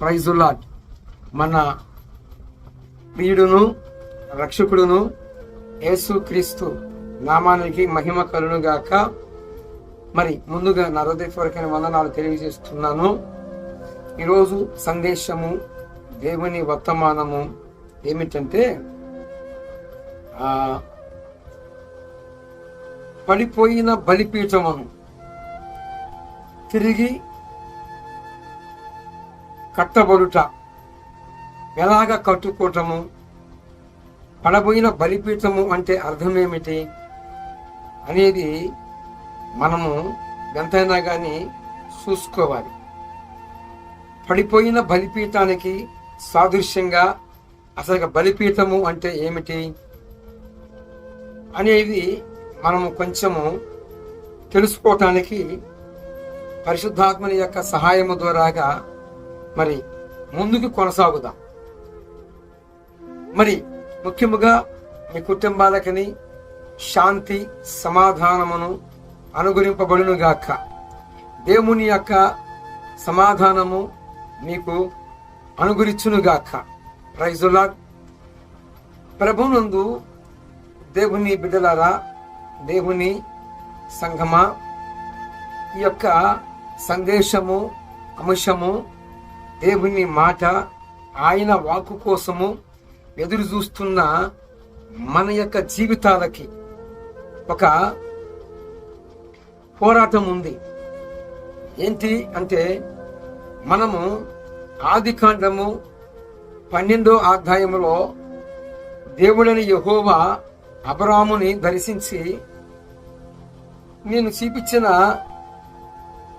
ప్రైజులాట్ మన ప్రియుడును రక్షకుడును యేసు క్రీస్తు నామానికి మహిమ కలును గాక మరి ముందుగా నా హృదయపూర్వకమైన వందనాలు తెలియజేస్తున్నాను. ఈరోజు సందేశము దేవుని వర్తమానము ఏమిటంటే పడిపోయిన బలిపీఠమును తిరిగి కట్టబడుట ఎలాగ కట్టుకోవటము పడబోయిన బలిపీఠము అంటే అర్థమేమిటి? అనేది మనము ఎంతైనా కానీ చూసుకోవాలి. పడిపోయిన బలిపీఠానికి సాదృశ్యంగా అసలు బలిపీఠము అంటే ఏమిటి? అనేది మనము కొంచెము తెలుసుకోవటానికి పరిశుద్ధాత్మని యొక్క సహాయము ద్వారాగా మరి ముందుకు కొనసాగుదాం. మరి ముఖ్యముగా మీ కుటుంబాలకని శాంతి సమాధానమును అనుగురింపబడునుగాక దేవుని యొక్క సమాధానము మీకు అనుగురించునుగాక ప్రైజులా ప్రభునందు దేవుని బిడ్డలారా దేవుని సంఘమా ఈ యొక్క సందేశము అంశము దేవుని మాట ఆయన వాక్కు కోసము ఎదురు చూస్తున్న మన యొక్క జీవితాలకి ఒక పోరాటం ఉంది. ఏంటి అంటే మనము ఆది కాండము పన్నెండో అధ్యాయంలో దేవుడని యహోవా అబరాముని దర్శించి నేను చూపించిన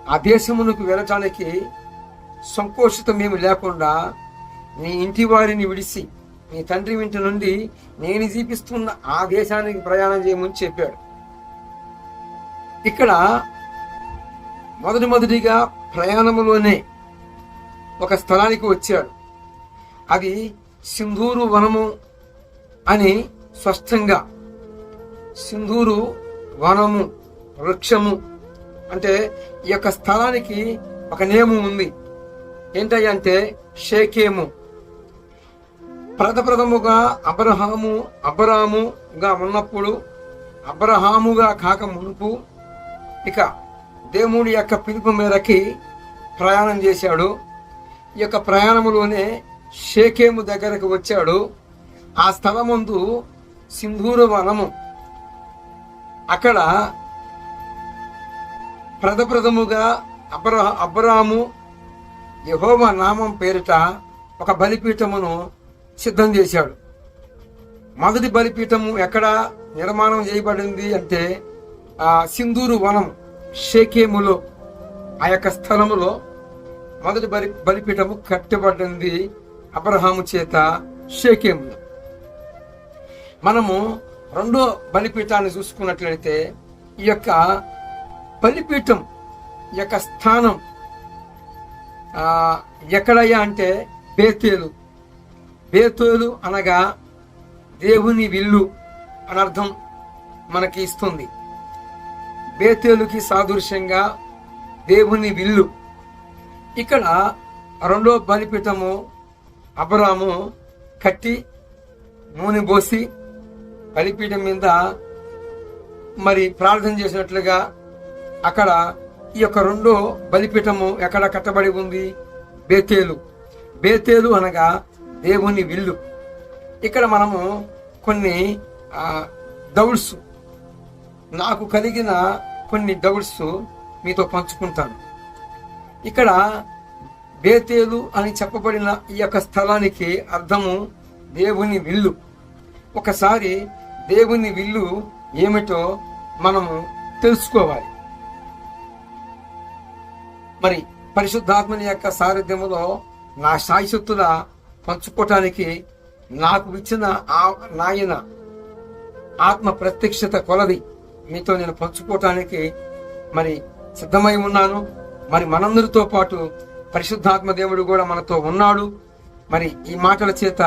ఆ దేశమునకు వెళ్ళటానికి సంకోచితమేమి లేకుండా నీ ఇంటి వారిని విడిచి నీ తండ్రి ఇంటి నుండి నేను జీపిస్తున్న ఆ దేశానికి ప్రయాణం చేయమని చెప్పాడు. ఇక్కడ మొదటి మొదటిగా ప్రయాణములోనే ఒక స్థలానికి వచ్చాడు. అది సింధూరు వనము అని స్పష్టంగా సింధూరు వనము వృక్షము అంటే ఈ యొక్క స్థలానికి ఒక నియమం ఉంది. ఏంటంటే షేకేము. ప్రథప్రథముగా అబ్రహాము అబ్రాముగా ఉన్నప్పుడు అబ్రహాముగా కాక మునుపు ఇక దేవుడి యొక్క పిలుపు మేరకి ప్రయాణం చేశాడు. ఈ యొక్క ప్రయాణములోనే షేకేము దగ్గరకు వచ్చాడు. ఆ స్థలముందు సింధూర వనము. అక్కడ ప్రథప్రథముగా అబ్రహ అబ్రాము యహోవ నామం పేరిట ఒక బలిపీఠమును సిద్ధం చేశాడు. మొదటి బలిపీఠము ఎక్కడ నిర్మాణం చేయబడింది అంటే ఆ సింధూరు వనం షేకేములో ఆ యొక్క స్థలములో మొదటి బలి బలిపీఠము కట్టబడింది అబ్రహాము చేత షేకేములో. మనము రెండో బలిపీఠాన్ని చూసుకున్నట్లయితే ఈ యొక్క బలిపీఠం ఈ యొక్క స్థానం ఎక్కడయ్యా అంటే బేతేలు. బేతేలు అనగా దేవుని విల్లు అనర్థం మనకి ఇస్తుంది. బేతేలుకి సాదృశ్యంగా దేవుని విల్లు. ఇక్కడ రెండో బలిపీఠము అబరాము కట్టి నూనె పోసి బలిపీఠం మీద మరి ప్రార్థన చేసినట్లుగా అక్కడ ఈ యొక్క రెండో బలిపీఠము ఎక్కడ కట్టబడి ఉంది? బేతేలు. బేతేలు అనగా దేవుని విల్లు. ఇక్కడ మనము కొన్ని డౌట్స్ నాకు కలిగిన కొన్ని డౌట్స్ మీతో పంచుకుంటాను. ఇక్కడ బేతేలు అని చెప్పబడిన ఈ యొక్క స్థలానికి అర్థము దేవుని విల్లు. ఒకసారి దేవుని విల్లు ఏమిటో మనము తెలుసుకోవాలి. మరి పరిశుద్ధాత్మని యొక్క సారథ్యములో నా శాశ్వతుల పంచుకోవటానికి నాకు ఇచ్చిన ఆ నాయన ఆత్మ ప్రత్యక్షత కొలది. మీతో నేను పంచుకోవటానికి మరి సిద్ధమై ఉన్నాను. మరి మనందరితో పాటు పరిశుద్ధాత్మ దేవుడు కూడా మనతో ఉన్నాడు. మరి ఈ మాటల చేత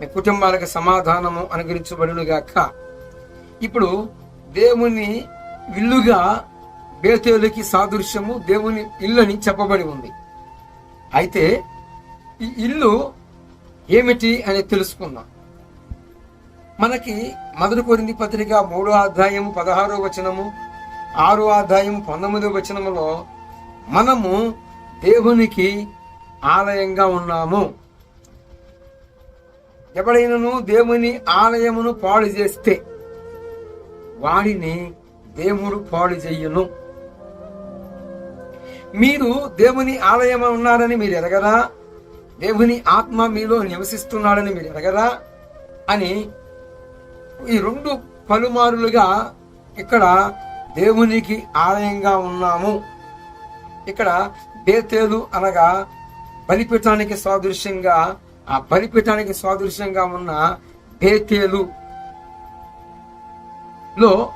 మీ కుటుంబాలకు సమాధానము అనుగ్రహించబడునుగాక. ఇప్పుడు దేవుని విల్లుగా బేతేలుకి సాదృశ్యము దేవుని ఇల్లని చెప్పబడి ఉంది. అయితే ఈ ఇల్లు ఏమిటి అని తెలుసుకుందాం. మనకి మొదటి కొరింది పత్రిక మూడో అధ్యాయము పదహారో వచనము ఆరో అధ్యాయము పంతొమ్మిదో వచనములో మనము దేవునికి ఆలయంగా ఉన్నాము. ఎవడైనను దేవుని ఆలయమును పాడు చేస్తే వాడిని దేవుడు పాడు చెయ్యను మీరు దేవుని ఆలయం ఉన్నారని మీరు ఎరగరా? దేవుని ఆత్మ మీలో నివసిస్తున్నాడని మీరు ఎరగరా? అని ఈ రెండు పలుమారులుగా ఇక్కడ దేవునికి ఆలయంగా ఉన్నాము. ఇక్కడ బేతేలు అనగా బలిపీఠానికి సాదృశ్యంగా ఆ బలిపీఠానికి సాదృశ్యంగా ఉన్న బేతేలు లో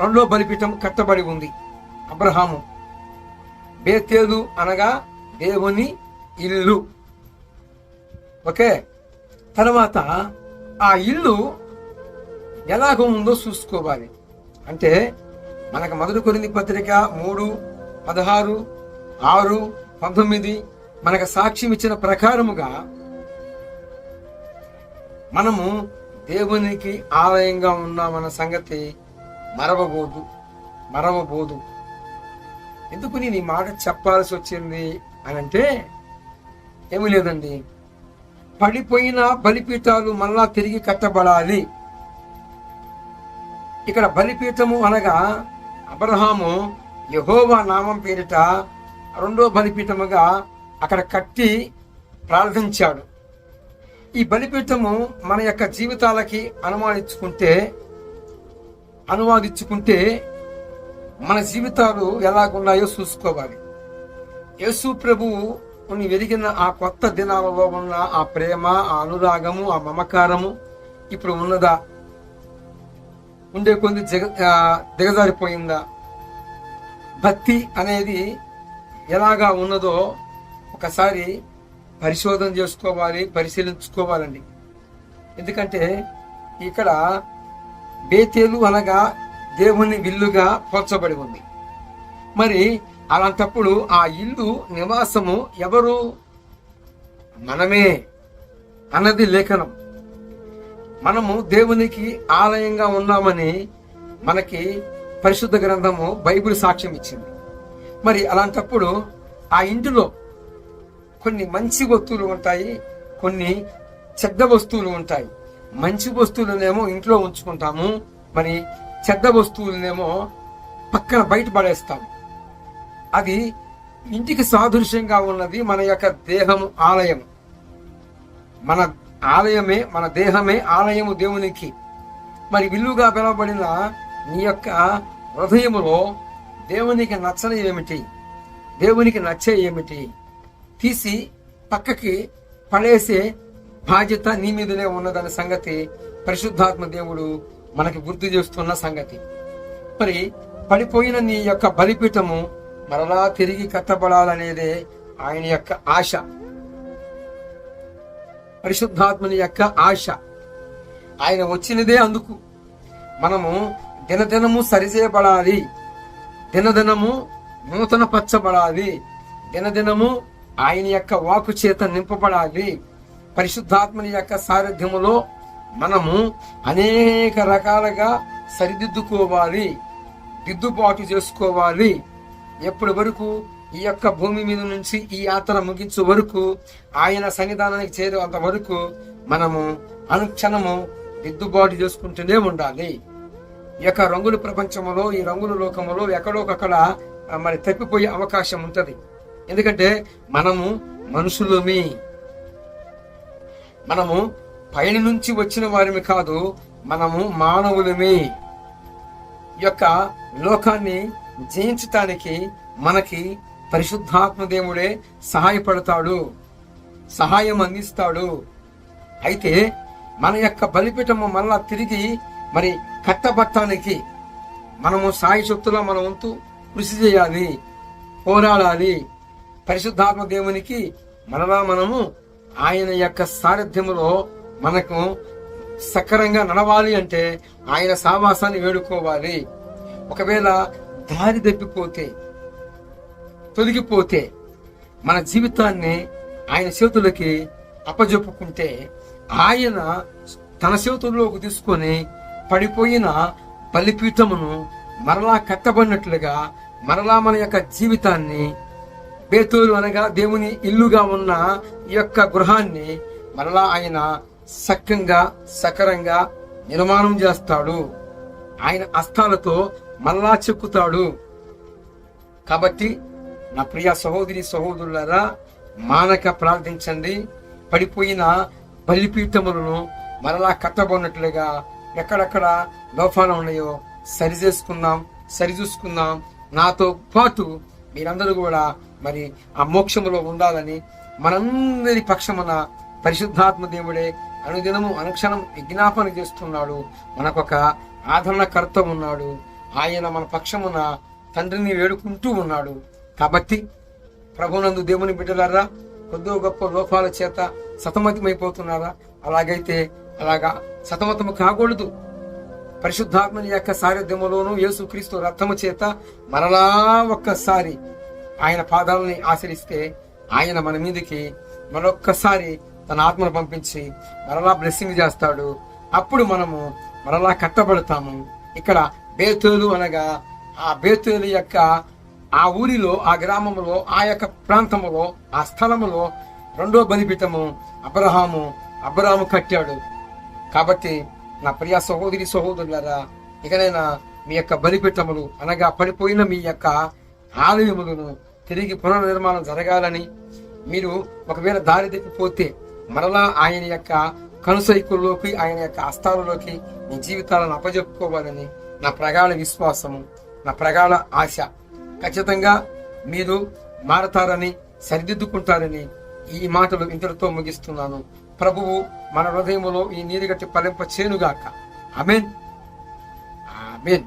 రెండో బలిపీఠం కట్టబడి ఉంది. అబ్రహాము. బేతేలు అనగా దేవుని ఇల్లు. ఓకే? తర్వాత ఆ ఇల్లు ఎలాగ ఉందో చూసుకోవాలి. అంటే మనకు మొదటి కొరింది పత్రిక మూడు పదహారు ఆరు పంతొమ్మిది మనకు సాక్ష్యం ఇచ్చిన ప్రకారముగా మనము దేవునికి ఆలయంగా ఉన్నామన్న సంగతి మరవబోదు మరవబోదు. ఎందుకు నేను ఈ మాట చెప్పాల్సి వచ్చింది అని అంటే ఏమీ లేదండి. పడిపోయిన బలిపీఠాలు మళ్ళా తిరిగి కట్టబడాలి. ఇక్కడ బలిపీఠము అనగా అబ్రహాము యహోవా నామం పేరిట రెండో బలిపీఠముగా అక్కడ కట్టి ప్రార్థించాడు. ఈ బలిపీఠము మన యొక్క జీవితాలకి అనుమానించుకుంటే అనువాదించుకుంటే మన జీవితాలు ఎలాగున్నాయో చూసుకోవాలి. యేసు ప్రభువు కొన్ని వెలిగిన ఆ కొత్త దినాలలో ఉన్న ఆ ప్రేమ ఆ అనురాగము ఆ మమకారము ఇప్పుడు ఉన్నదా? ఉండే కొన్ని జగ దిగజారిపోయిందా? భక్తి అనేది ఎలాగా ఉన్నదో ఒకసారి పరిశోధన చేసుకోవాలి పరిశీలించుకోవాలండి. ఎందుకంటే ఇక్కడ బేతేలు అనగా దేవుని విల్లుగా పోల్చబడి ఉంది. మరి అలాంటప్పుడు ఆ ఇల్లు నివాసము ఎవరు? మనమే అన్నది లేఖనం. మనము దేవునికి ఆలయంగా ఉన్నామని మనకి పరిశుద్ధ గ్రంథము బైబిల్ సాక్ష్యం ఇచ్చింది. మరి అలాంటప్పుడు ఆ ఇంటిలో కొన్ని మంచి వస్తువులు ఉంటాయి కొన్ని చెడ్డ వస్తువులు ఉంటాయి. మంచి వస్తువులనేమో ఇంట్లో ఉంచుకుంటాము. మరి చెడ్డ వస్తువులనేమో పక్కన బయట పడేస్తాం. అది ఇంటికి సాదృశ్యంగా ఉన్నది మన యొక్క దేహము ఆలయం. మన ఆలయమే మన దేహమే ఆలయము దేవునికి. మరి విల్లుగా పిలవబడిన నీ యొక్క హృదయములో దేవునికి నచ్చని ఏమిటి? దేవునికి నచ్చే ఏమిటి? తీసి పక్కకి పడేసే బాధ్యత నీ మీదనే ఉన్నదన్న సంగతి పరిశుద్ధాత్మ దేవుడు మనకి గుర్తు చేస్తున్న సంగతి. మరి పడిపోయిన నీ యొక్క బలిపీఠము మరలా తిరిగి కట్టబడాలనేదే ఆయన యొక్క ఆశ. పరిశుద్ధాత్మని యొక్క ఆశ. ఆయన వచ్చినదే అందుకు. మనము దినదినము సరిచేయబడాలి. దినదినము నూతన పచ్చబడాలి దినదినము ఆయన యొక్క వాకు చేత నింపబడాలి. పరిశుద్ధాత్మని యొక్క సారథ్యములో మనము అనేక రకాలుగా సరిదిద్దుకోవాలి దిద్దుబాటు చేసుకోవాలి. ఎప్పటి వరకు? ఈ యొక్క భూమి మీద నుంచి ఈ యాత్ర ముగించే వరకు ఆయన సన్నిధానానికి చేరేంత వరకు మనము అనుక్షణము దిద్దుబాటు చేసుకుంటూనే ఉండాలి. ఈ యొక్క రంగుల ప్రపంచంలో ఈ రంగుల లోకములో ఎక్కడోకక్కడ మరి తప్పిపోయే అవకాశం ఉంటుంది. ఎందుకంటే మనము మనుషులమి. మనము పైన నుంచి వచ్చిన వారిమి కాదు మనము మానవులమి. యొక్క లోకాన్ని జయించటానికి మనకి పరిశుద్ధాత్మ దేవుడే సహాయపడతాడు సహాయం అందిస్తాడు. అయితే మన యొక్క బలిపీఠము మళ్ళా తిరిగి మరి కట్టబట్టానికి మనము సాయి శక్తుల మన వంతు కృషి చేయాలి పోరాడాలి. పరిశుద్ధాత్మ దేవునికి మరలా మనము ఆయన యొక్క సారథ్యములో మనకు సక్రంగా నడవాలి అంటే ఆయన సావాసాన్ని వేడుకోవాలి. ఒకవేళ దారి తప్పిపోతే తొలగిపోతే మన జీవితాన్ని ఆయన చేతులకి అప్పజెప్పుకుంటే ఆయన తన చేతుల్లోకి తీసుకొని పడిపోయిన బలిపీఠమును మరలా కట్టబడినట్లుగా మరలా మన యొక్క జీవితాన్ని బేతూరు అనగా దేవుని ఇల్లుగా ఉన్న ఈ యొక్క గృహాన్ని మరలా ఆయన సక్కంగా సకరంగా నిర్మాణం చేస్తాడు. ఆయన అస్తాలతో మరలా చెక్కుతాడు. కాబట్టి నా ప్రియ సహోదరి సహోదరులారా మానక ప్రార్థించండి. పడిపోయిన బలిపీఠములను మరలా కట్టబడినట్లుగా ఎక్కడెక్కడ లోపాలు ఉన్నాయో సరి చేసుకుందాం సరి చూసుకుందాం నాతో పాటు మీరందరూ కూడా మరి ఆ మోక్షములో ఉండాలని మనందరి పక్షమున పరిశుద్ధాత్మ దేవుడే అనుదినము అనుక్షణం విజ్ఞాపన చేస్తున్నాడు. మనకొక ఆదరణకర్త ఉన్నాడు. ఆయన మన పక్షమున తండ్రిని వేడుకుంటూ ఉన్నాడు. కాబట్టి ప్రభునందు దేవుని బిడ్డలారా కొద్దో గొప్ప లోపాల చేత సతమతమైపోతున్నారా? అలాగైతే అలాగా సతమతము కాకూడదు. పరిశుద్ధాత్మని యొక్క సారథ్యములోను యేసుక్రీస్తు రక్తము చేత మరలా ఒక్కసారి ఆయన పాదాలని ఆచరిస్తే ఆయన మన మీదకి మరొక్కసారి తన ఆత్మను పంపించి మరలా బ్లెస్సింగ్ చేస్తాడు. అప్పుడు మనము మరలా కట్టబడతాము. ఇక్కడ బేతులు అనగా ఆ బేతులు యొక్క ఆ ఊరిలో ఆ గ్రామంలో ఆ యొక్క ప్రాంతములో ఆ స్థలములో రెండో బలిపీఠము అబ్రహాము అబ్రహాము కట్టాడు. కాబట్టి నా ప్రియ సహోదరి సహోదరులారా ఇకనైనా మీ యొక్క బలిపీఠములు అనగా పడిపోయిన మీ యొక్క ఆలయములను తిరిగి పునర్నిర్మాణం జరగాలని మీరు ఒకవేళ దారి తప్పిపోతే మరలా ఆయన యొక్క కనుసైకుల్లోకి ఆయన యొక్క అస్తాలలోకి నీ జీవితాలను అప్పజెప్పుకోవాలని నా ప్రగాఢ విశ్వాసము నా ప్రగాఢ ఆశ. ఖచ్చితంగా మీరు మారతారని సరిదిద్దుకుంటారని ఈ మాటలు ఇంతటితో ముగిస్తున్నాను. ప్రభువు మన హృదయంలో ఈ నీరుగట్టి పలింప చేనుగాక అమెన్ అమెన్